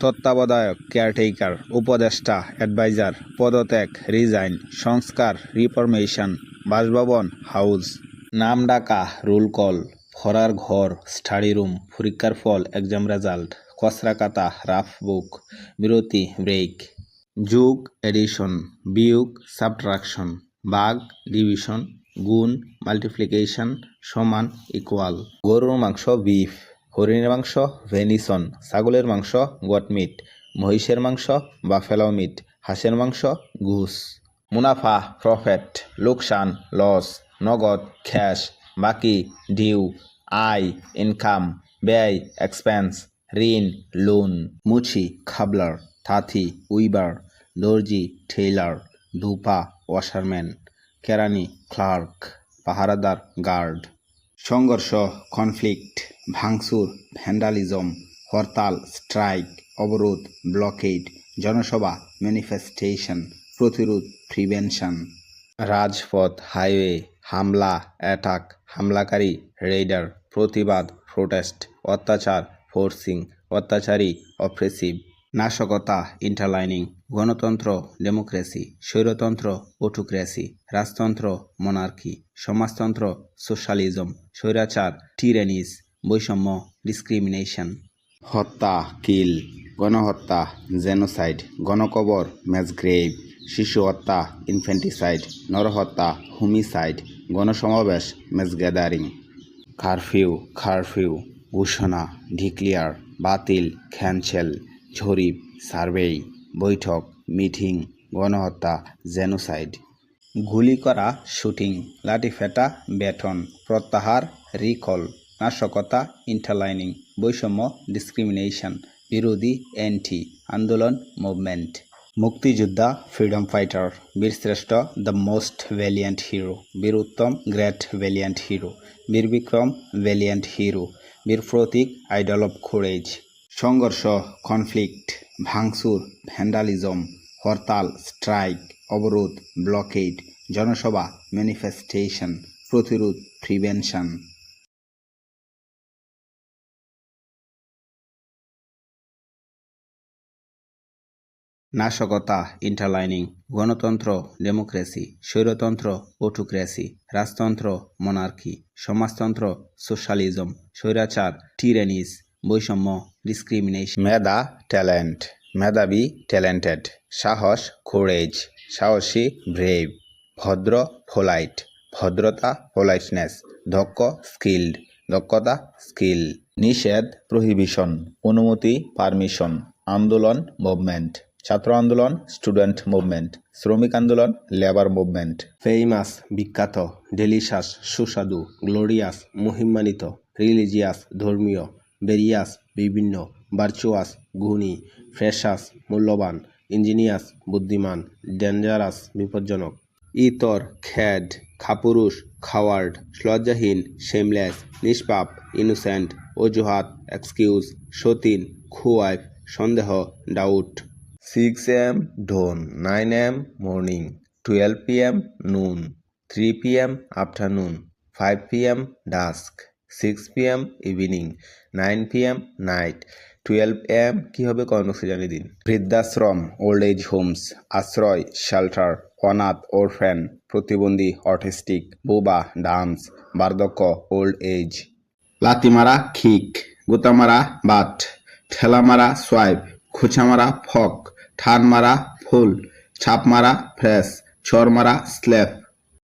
তত্ত্বাবধায়ক কেয়ারটেকার উপদেষ্টা অ্যাডভাইজার পদত্যাগ রিজাইন সংস্কার রিফরমেশন বাসভবন হাউস নাম ডাকা রোল কল পড়ার ঘর স্টাডি রুম পরীক্ষার ফল এক্সাম রেজাল্ট কসরা কাতা রাফ বুক বিরতি ব্রেক যুগ এডিশন বিয়োগ সাবট্রাকশন বাগ ডিভিশন গুণ মাল্টিপ্লিকেশন সমান ইকুয়াল গরুর মাংস বিফ হরিণের মাংস, ভেনিসন, ছাগলের মাংস গটমিট মহিষের মাংস বাফেলো মিট, হাঁসের মাংস ঘুষ মুনাফা, প্রফিট, লোকসান, লস, নগদ, ক্যাশ, বাকি, ডিউ, আয়, ইনকাম, ব্যয়, এক্সপেন্স, ঋণ, লোন, মুছি, খাবলার থাথি উইবার, দর্জি, টেইলার, ধূপা, ওয়াশারম্যান, কেরানি, ক্লার্ক, পাহারাদার, গার্ড। সংঘর্ষ কনফ্লিক্ট ভাঙচুর ভ্যান্ডালিজম হরতাল স্ট্রাইক অবরোধ ব্লকেড জনসভা ম্যানিফেস্টেশন প্রতিরোধ প্রিভেনশন রাজপথ হাইওয়ে হামলা অ্যাটাক হামলাকারী রেইডার প্রতিবাদ প্রোটেস্ট অত্যাচার ফোর্সিং অত্যাচারী অপ্রেসিভ নাশকতা ইন্টারলাইনিং গণতন্ত্র ডেমোক্রেসি স্বৈরতন্ত্র অটোক্রেসি রাজতন্ত্র মনার্কি সমাজতন্ত্র সোশ্যালিজম স্বৈরাচার টিরেনিস বৈষম্য ডিসক্রিমিনেশন হত্যা কিল গণহত্যা জেনোসাইড গণকবর ম্যাসগ্রেভ শিশু হত্যা ইনফেন্টিসাইড নরহত্যা হুমিসাইড গণসমাবেশ ম্যাসগ্যাদারিং কারফিউ কারফিউ ঘোষণা ডিক্লিয়ার বাতিল ক্যান্সেল ঝরিপ সার্ভে বৈঠক, মিটিং, গণহত্যা, জেনোসাইড। গুলি করা, শুটিং, লাঠিফেটা বেটন প্রত্যাহার, রিকল, নাশকতা ইন্টারলাইনিং বৈষম্য ডিসক্রিমিনেশন বিরোধী অ্যান্টি আন্দোলন মুভমেন্ট মুক্তিযোদ্ধা ফ্রিডম ফাইটার বীরশ্রেষ্ঠ দ্য মোস্ট ভ্যালিয়ান্ট হিরো বীর উত্তম গ্রেট ভ্যালিয়ান্ট হিরো বীর বিক্রম ভ্যালিয়ান্ট হিরো বীর প্রতীক আইডল অফ কোরেজ সংঘর্ষ কনফ্লিক্ট ভাঙচুর ভ্যান্ডালিজম হরতাল স্ট্রাইক অবরোধ ব্লকেড জনসভা ম্যানিফেস্টেশন প্রতিরোধ প্রিভেনশন নাশকতা ইন্টারলাইনিং গণতন্ত্র ডেমোক্রেসি স্বৈরতন্ত্র অটোক্রেসি রাজতন্ত্র মনার্কি সমাজতন্ত্র সোশ্যালিজম স্বৈরাচার টিরেনিস বৈষম্য ডিসক্রিমিনেশন মেধা ট্যালেন্ট মেধাবী ট্যালেন্টেড সাহস কোরেজ সাহসী ব্রেভ ভদ্র ফোলাইট ভদ্রতা ফোলাইটনেস দক্ষ স্কিল্ড দক্ষতা স্কিল নিষেধ প্রহিবিশন অনুমতি পারমিশন আন্দোলন মুভমেন্ট ছাত্র আন্দোলন স্টুডেন্ট মুভমেন্ট শ্রমিক আন্দোলন লেবার মুভমেন্ট ফেইমাস বিখ্যাত ডেলিশাস সুস্বাদু গ্লোরিয়াস মহিমান্বিত রিলিজিয়াস ধর্মীয় বেরিয়াস, বিভিন্ন, ভার্চুয়াস গুণী ফ্রেশাস, মূল্যবান, ইঞ্জিনিয়াস, বুদ্ধিমান, ডেঞ্জারাস, বিপজ্জনক। ইতর, খ্যাড, খাপুরুষ, খাওয়ার্ড, লজ্জাহীন, শেমলেস, নিষ্পাপ, ইনোসেন্ট, অজুহাত, এক্সকিউজ, সতীন, খুয়াইফ, সন্দেহ, doubt. Six AM, dawn, nine AM, morning, twelve P M, noon, three P M, afternoon, five P M, dusk. Six P M evening nine P M night twelve AM কী হবে কর্মসূচি দিন? বৃদ্ধাশ্রম old age homes আশ্রয় shelter অনাথ orphan প্রতিবন্ধী autistic বোবা, ডান্স, বার্ধক্য ওল্ড এজ লাতিমারা খিক, গোতামারা, বাট, ঠেলামারা, সোয়াইপ, খোঁচামারা, ফক ঠান মারা ফুল ছাপ মারা ফ্রেশ চর মারা স্ল্যাপ